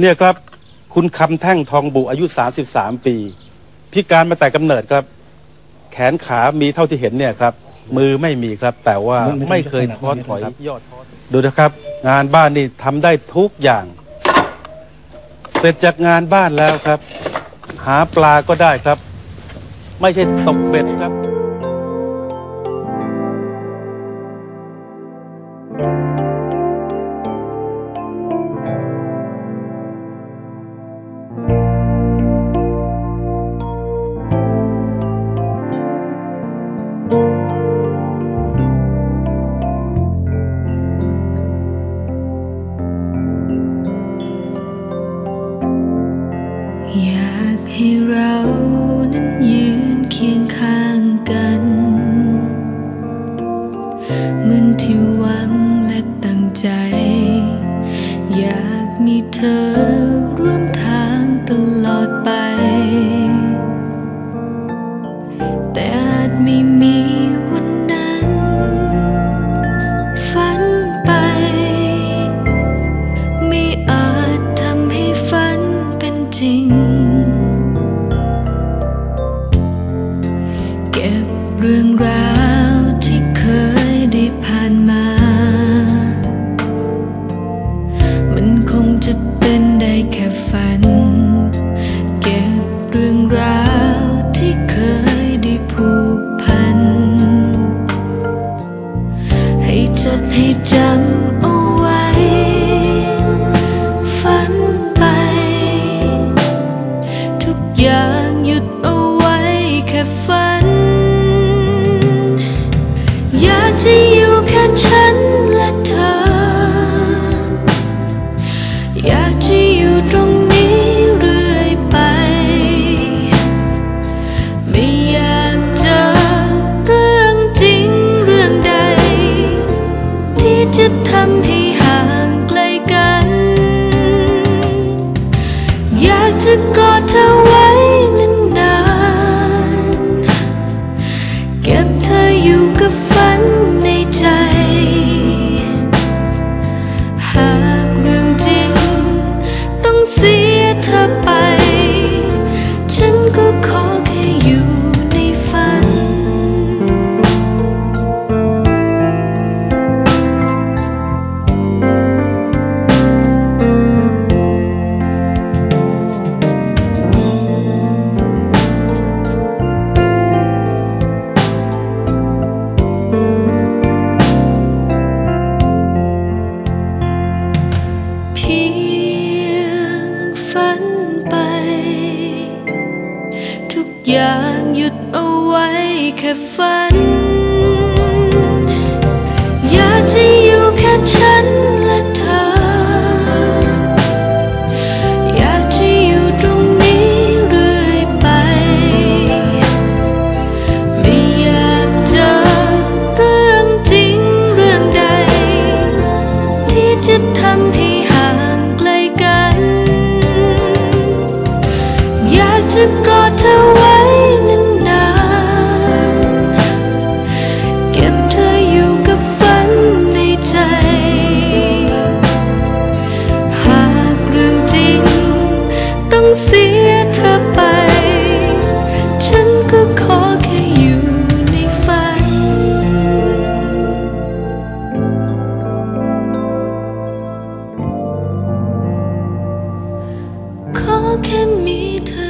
เนี่ยครับคุณคำแท่งทองบุอายุ 33 ปี พิการมาแต่กำเนิดครับ แขนขามีเท่าที่เห็นเนี่ยครับ มือไม่มีครับ แต่ว่าไม่เคยท้อถอยยอดท้อดูนะครับ งานบ้านนี่ทำได้ทุกอย่าง เสร็จจากงานบ้านแล้วครับ หาปลาก็ได้ครับ ไม่ใช่ตกเบ็ดครับ ให้เรานั้นยืนเคียงข้าง บเรื่องราว to go to างหยุดเอาไว้แค่ฝัน อยากจะอยู่แค่ฉันและ can meet her.